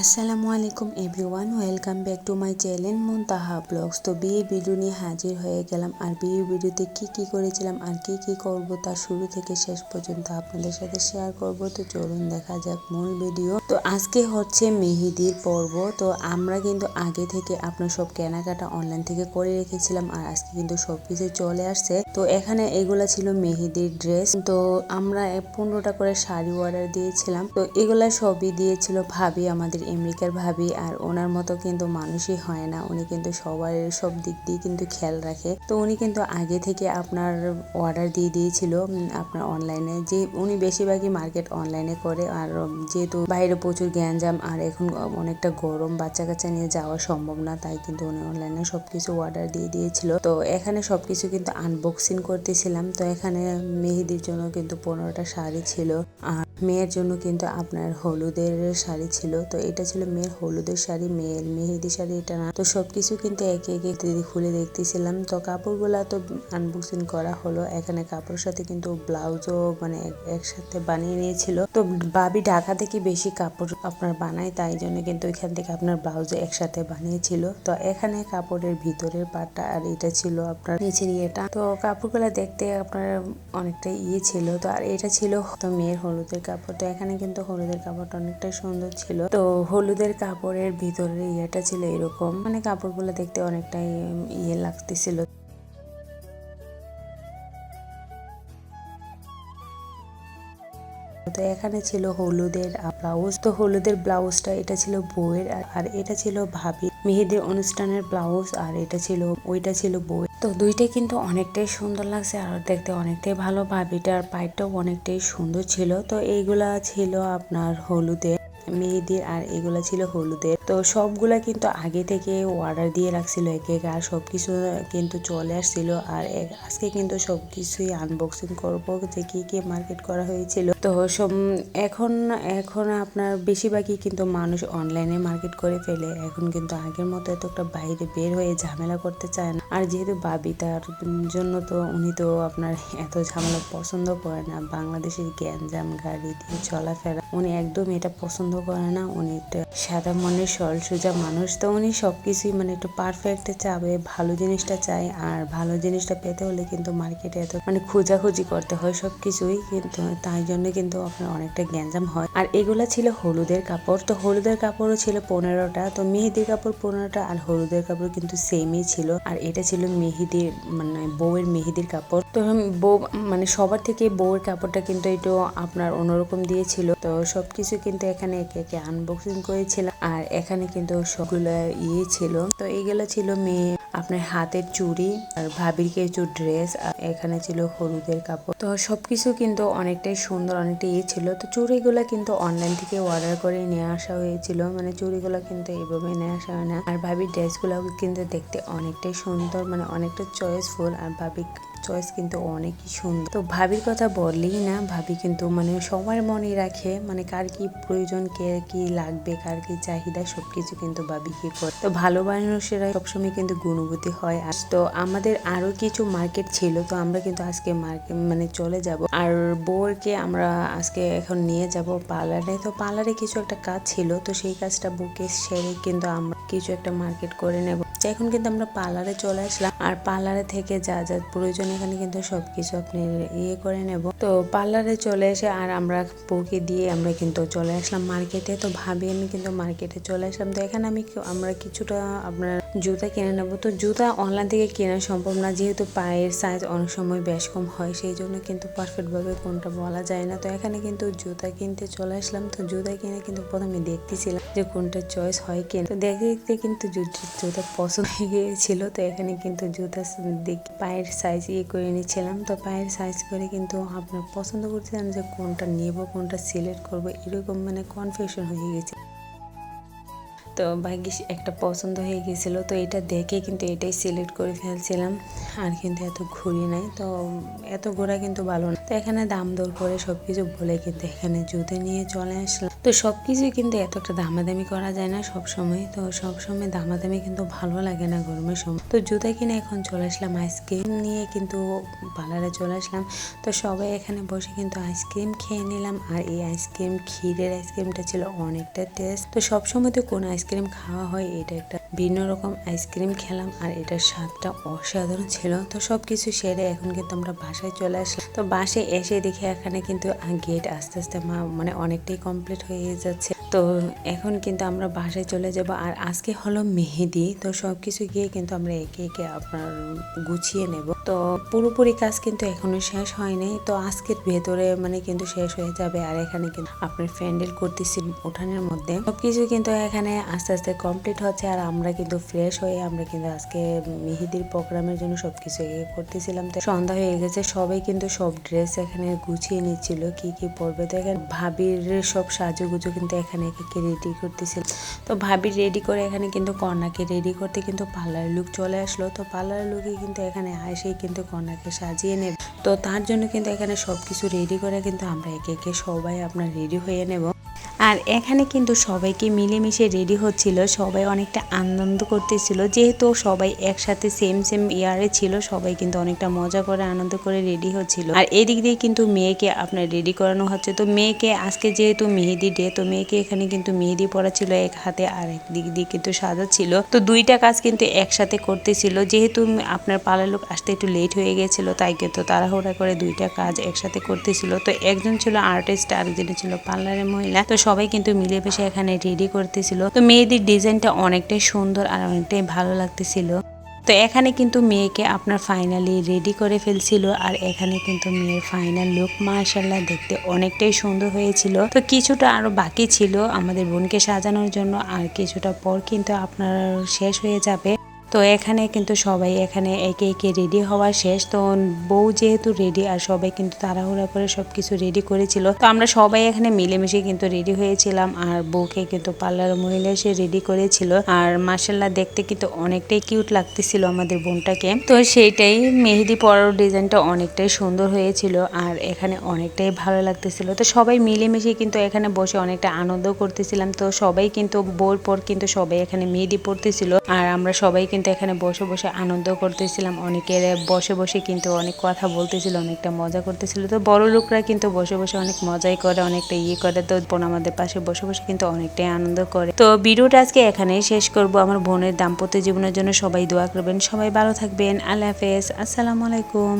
আসসালামু আলাইকুম everyone welcome back to my channel Muntaha vlogs তো বিয়ে ভিডিও নিয়ে হাজির হয়ে গেলাম। আর বিয়ে ভিডিওতে কি কি করেছিলাম আর কি কি করব তা শুরু থেকে শেষ পর্যন্ত আপনাদের সাথে শেয়ার করব। তো চলুন দেখা যাক মূল ভিডিও। তো আজকে হচ্ছে মেহেদির পর্ব। তো আমরা কিন্তু আগে থেকে আপনার সব কেনাকাটা অনলাইন থেকে করে রেখেছিলাম আর আজকে কিন্তু সব কিছু চলে আসছে। তো এখানে এগুলা ছিল মেহেদির ড্রেস তো আমরা পনেরোটা করে শাড়ি অর্ডার দিয়েছিলাম। তো এগুলা সবই দিয়েছিল ভাবি আমাদের আমেরিকার ভাবি আর ওনার মতো কিন্তু মানুষই হয় না। উনি কিন্তু সবার সব দিক দিয়ে কিন্তু খেয়াল রাখে। তো উনি কিন্তু আগে থেকে আপনার অর্ডার দিয়ে দিয়েছিল আপনার অনলাইনে যে উনি বেশিরভাগই মার্কেট অনলাইনে করে আর যেহেতু বাইরে প্রচুর গ্যাঞ্জাম আর এখন অনেকটা গরম বাচ্চা কাচ্চা নিয়ে যাওয়া সম্ভব না, তাই কিন্তু উনি অনলাইনে সবকিছু অর্ডার দিয়ে দিয়েছিল। তো এখানে সবকিছু কিন্তু আনবক্সিং করতেছিলাম। তো এখানে মেহেদির জন্য কিন্তু পনেরোটা শাড়ি ছিল আর মেয়ের জন্য কিন্তু আপনার হলুদের শাড়ি ছিল। তো এটা ছিল মেয়ের হলুদের শাড়ি, মেয়ের মেহেদি শাড়ি, এটা না। তো সবকিছু কিন্তু একে একে দিদি খুলে দেখতেছিলাম। তো কাপড়গুলা তো আনবক্সিং করা হলো। এখানে কাপড়ের সাথে কিন্তু ব্লাউজও মানে একসাথে বানিয়ে নিয়েছিল। তো বাবি ঢাকা থেকে বেশি কাপড় আপনার বানায়, তাই জন্য কিন্তু এখান থেকে আপনার ব্লাউজ একসাথে বানিয়েছিল। তো এখানে কাপড়ের ভিতরের পাটটা আর এটা ছিল আপনার নিচের ইয়েটা। তো কাপড়গুলা দেখতে আপনার অনেকটা ইয়ে ছিল। তো আর এটা ছিল তো মেয়ের হলুদের কাপড়। তো এখানে কিন্তু হলুদের কাপড়টা অনেকটা সুন্দর ছিল। তো হলুদের কাপড়ের ভিতরের ইয়েটা ছিল এরকম। মানে কাপড়গুলো দেখতে অনেকটাই ইয়ে লাগতেছিল। তো এখানে ছিল হলুদের ব্লাউজ। তো হলুদের ব্লাউজটা এটা ছিল বউয়ের আর- এটা ছিল ভাবি মেহেদির অনুষ্ঠানের ব্লাউজ আর এটা ছিল, ওইটা ছিল বউয়ের। তো দুইটাই কিন্তু অনেকটাই সুন্দর লাগছে আর দেখতে অনেকটাই ভালো। ভাবিটার পাইটাও অনেকটাই সুন্দর ছিল। তো এইগুলা ছিল আপনার হলুদের মেহেদির আর এগুলো ছিল হলুদের। তো সবগুলা কিন্তু আগে থেকে অর্ডার দিয়ে রাখছিল এক এক আর সবকিছু কিন্তু চলে আসছিল। আর আজকে কিন্তু সবকিছুই আনবক্সিং করব যে কি কি মার্কেট করা হয়েছিল। তো সব এখন এখন আপনার বেশিরভাগই কিন্তু মানুষ অনলাইনে মার্কেট করে ফেলে। এখন কিন্তু আগের মতো এত একটা বাইরে বের হয়ে ঝামেলা করতে চায় না। আর যেহেতু বাবি তার জন্য তো উনি তো আপনার এত ঝামেলা পছন্দ করে না। বাংলাদেশের গ্যাঞ্জাম গাড়ি দিয়ে চলাফেরা, উনি একদম এটা পছন্দ করে না উনি। সাদা মনের সরল সোজা মানুষ, তো উনি সবকিছুই মানে একটু পারফেক্ট চাবে, ভালো জিনিসটা চায়, আর ভালো জিনিসটা পেতে হলে কিন্তু মার্কেটে এত মানে খোঁজাখুঁজি করতে হয় সবকিছুই, কিন্তু তাই জন্য কিন্তু আপনার অনেকটা গ্যাঞ্জাম হয়। আর এগুলা ছিল হলুদের কাপড়, তো হলুদের কাপড়ও ছিল পনেরোটা, তো মেহেদির কাপড় পনেরোটা, আর হলুদের কাপড় কিন্তু সেমই ছিল। আর এটা ছিল মেহেদির মানে বউয়ের মেহেদির কাপড়। তো বউ মানে সবার থেকে বউয়ের কাপড়টা কিন্তু একটু আপনার অন্যরকম দিয়েছিল। তো সবকিছু কিন্তু এখানে একে আনবক্সিং করেছিলাম। আর এখানে কিন্তু সবগুলো ইয়ে ছিল। তো এইগুলো ছিল মেয়ে, আপনার হাতের চুড়ি, আর ভাবির কিছু ড্রেস আর এখানে ছিল হলুদের কাপড়। তো সবকিছু কিন্তু অনেকটাই সুন্দর অনেকটা ইয়ে ছিল। তো চুড়িগুলো কিন্তু অনলাইন থেকে অর্ডার করে নিয়ে আসা হয়েছিল। মানে চুড়িগুলো কিন্তু এইভাবে নিয়ে আসা হয় না। আর ভাবির ড্রেসগুলো কিন্তু দেখতে অনেকটাই সুন্দর মানে অনেকটা চয়েসফুল আর ভাবি চয়েস কিন্তু অনেকই সুন্দর। তো ভাবির কথা বললেই না, ভাবি কিন্তু মানে সবার মনে রাখে মানে কার কি প্রয়োজন, কে কি লাগবে, কার কি চাহিদা, সবকিছু কিন্তু ভাবি কি করে। তো ভালো মানুষেরা সবসময় কিন্তু গুণবতী হয়। আর তো আমাদের আরও কিছু মার্কেট ছিল, তো আমরা কিন্তু আজকে মার্কেট মানে চলে যাব। আর বউকে আমরা আজকে এখন নিয়ে যাব পার্লারে। তো পার্লারে কিছু একটা কাজ ছিল, তো সেই কাজটা বুকে সেরে কিন্তু আমরা কিছু একটা মার্কেট করে নেব। এখন কিন্তু আমরা পার্লারে চলে আসলাম। আর পার্লারে থেকে যা যা প্রয়োজন এখানে কিন্তু সবকিছু আপনি ইয়ে করে নেব। তো পার্লারে চলে এসে আর আমরা বউকে দিয়ে আমরা কিন্তু চলে আসলাম মার্কেটে। তো ভাবি আমি কিন্তু মার্কেটে চলে আসলাম। তো এখানে আমি আমরা কিছুটা আপনার জুতা কিনে নেব। তো জুতা অনলাইন থেকে কেনা সম্ভব না। যেহেতু পায়ের সাইজ অনেক সময় বেশ কম হয়, সেই জন্য কিন্তু পারফেক্টভাবে কোনটা বলা যায় না। তো এখানে কিন্তু জুতা কিনতে চলে আসলাম। তো জুতা কিনে কিন্তু প্রথমে দেখতেছিলাম যে কোনটা চয়েস হয় কিনা। তো দেখতে দেখতে কিন্তু জুতা পছন্দ হয়ে গিয়েছিল তো এখানে কিন্তু জুতা দেখি, পায়ের সাইজ ইয়ে করে নিয়েছিলাম তো পায়ের সাইজ করে কিন্তু আপনার পছন্দ করছিলাম যে কোনটা নেব, কোনটা সিলেক্ট করব, এরকম মানে কনফিউশন হয়ে গেছে। তো ভাগ্যিস একটা পছন্দ হয়ে গেছিল। তো এটা দেখে কিন্তু এটাই সিলেক্ট করে ফেলছিলাম। আর কিন্তু এত ঘুরি নাই। তো এত ঘোরা কিন্তু ভালো না। তো এখানে দাম দর করে সব কিছু বলে কিন্তু এখানে জুতো নিয়ে চলে আসলাম। তো সব কিছুই কিন্তু এত একটা দামাদামি করা যায় না সব সময় তো সব সময় দামাদামি কিন্তু ভালো লাগে না গরমের সময়। তো জুতা কিনে এখন চলে আসলাম আইসক্রিম নিয়ে কিন্তু পার্লারে চলে আসলাম। তো সবাই এখানে বসে কিন্তু আইসক্রিম খেয়ে নিলাম। আর এই আইসক্রিম ক্ষীরের আইসক্রিমটা ছিল অনেকটা টেস্ট তো সবসময় তো কোনো আইসক্রিম খাওয়া হয়, এটা একটা ভিন্ন রকম আইসক্রিম খেলাম আর এটার স্বাদটা অসাধারণ ছিল। তো সব কিছু সেরে এখন কিন্তু আমরা বাসায় চলে আসলাম। তো বাসে এসে দেখে এখানে কিন্তু গেট আস্তে আস্তে মানে অনেকটাই কমপ্লিট হয়ে যাচ্ছে। তো এখন কিন্তু আমরা বাসায় চলে যাব আর আজকে হলো মেহেদি। তো সব কিছু গিয়ে কিন্তু আমরা একে একে আপনার গুছিয়ে নেব। তো পুরোপুরি কাজ কিন্তু এখনও শেষ হয়নি। তো আজকের ভেতরে মানে কিন্তু শেষ হয়ে যাবে আর এখানে কিন্তু আপনার প্যান্ডেল করতেছি উঠানের মধ্যে। সবকিছু কিন্তু এখানে আস্তে আস্তে কমপ্লিট হচ্ছে আর আমরা কিন্তু ফ্রেশ হয়ে আমরা কিন্তু আজকে মেহেদির প্রোগ্রামের জন্য সবকিছু এ করতেছিলাম। তো সন্ধ্যা হয়ে গেছে, সবাই কিন্তু সব ড্রেস এখানে গুছিয়ে নিচ্ছিল, কি কি পরবে তো এখানে ভাবির সব সাজুগুজু কিন্তু এখানে একে রেডি করতেছিল। তো ভাবি রেডি করে এখানে কিন্তু কন্যাকে রেডি করতে কিন্তু পার্লার লুক চলে আসলো। তো পার্লার লুকে কিন্তু এখানে এসেই কিন্তু কন্যাকে সাজিয়ে নেব। তো তার জন্য কিন্তু এখানে সব কিছু রেডি করে কিন্তু আমরা একে একে সবাই আপনার রেডি হয়ে নেব। আর এখানে কিন্তু সবাইকে মিলেমিশে রেডি হচ্ছিল, সবাই অনেকটা আনন্দ করতেছিল। যেহেতু সবাই একসাথে সেম সেম ইয়ারে ছিল, সবাই কিন্তু অনেকটা মজা করে, আনন্দ করে রেডি হচ্ছিল। আর এদিক দিয়ে কিন্তু মেয়েকে আপনার রেডি করানো হচ্ছে। তো মেয়েকে আজকে যেহেতু মেহেদি ডে তো মেয়েকে এখানে কিন্তু মেহেদি পড়া ছিল এক হাতে, আর এক দিক দিয়ে কিন্তু সাজা ছিল। তো দুইটা কাজ কিন্তু একসাথে করতেছিল। যেহেতু আপনার পালার লোক আসতে একটু লেট হয়ে গেছিল, তাই কিন্তু তাড়াহুড়া করে দুইটা কাজ একসাথে করতেছিল। তো একজন ছিল আর্টিস্ট আরেকজন ছিল পার্লারের মহিলা। তো সবাই কিন্তু মিলেমিশে এখানে রেডি করতেছিল। তো মেয়েদের ডিজাইনটা অনেকটাই সুন্দর আর অনেকটাই ভালো লাগতেছিল। তো এখানে কিন্তু মেয়েকে আপনার ফাইনালি রেডি করে ফেলছিল আর এখানে কিন্তু মেয়ের ফাইনাল লুক মার্শাল্লাহ দেখতে অনেকটাই সুন্দর হয়েছিল। তো কিছুটা আরও বাকি ছিল আমাদের বোনকে সাজানোর জন্য আর কিছুটা পর কিন্তু আপনার শেষ হয়ে যাবে। তো এখানে কিন্তু সবাই এখানে একে একে রেডি হওয়া শেষ। তো বউ যেহেতু রেডি আর সবাই কিন্তু তাড়াহুড়া করে সব কিছু রেডি করেছিল, তো আমরা সবাই এখানে মিলেমিশে কিন্তু রেডি হয়েছিলাম আর বউকে কিন্তু পার্লার মহিলা এসে রেডি করেছিল। আর মার্শাল্লাহ দেখতে কিন্তু অনেকটাই কিউট লাগতেছিল আমাদের বোনটাকে। তো সেইটাই মেহেদি পরার ডিজাইনটা অনেকটাই সুন্দর হয়েছিল আর এখানে অনেকটাই ভালো লাগতেছিল। তো সবাই মিলেমিশে কিন্তু এখানে বসে অনেকটা আনন্দ করতেছিলাম। তো সবাই কিন্তু বউর পর কিন্তু সবাই এখানে মেহেদি পড়তেছিল আর আমরা সবাই কিন্তু এখানে বসে বসে আনন্দ করতেছিলাম। অনেকের বসে বসে কিন্তু অনেক কথা বলতেছিল, অনেকটা মজা করতেছিল। তো বড় লোকরা কিন্তু বসে বসে অনেক মজাই করে, অনেকটা ইয়ে করে। তো বোন আমাদের পাশে বসে বসে কিন্তু অনেকটাই আনন্দ করে। তো ভিডিওটা আজকে এখানেই শেষ করব। আমার বোনের দাম্পত্য জীবনের জন্য সবাই দোয়া করবেন। সবাই ভালো থাকবেন। আল্লাহ হাফেজ। আসসালামু আলাইকুম।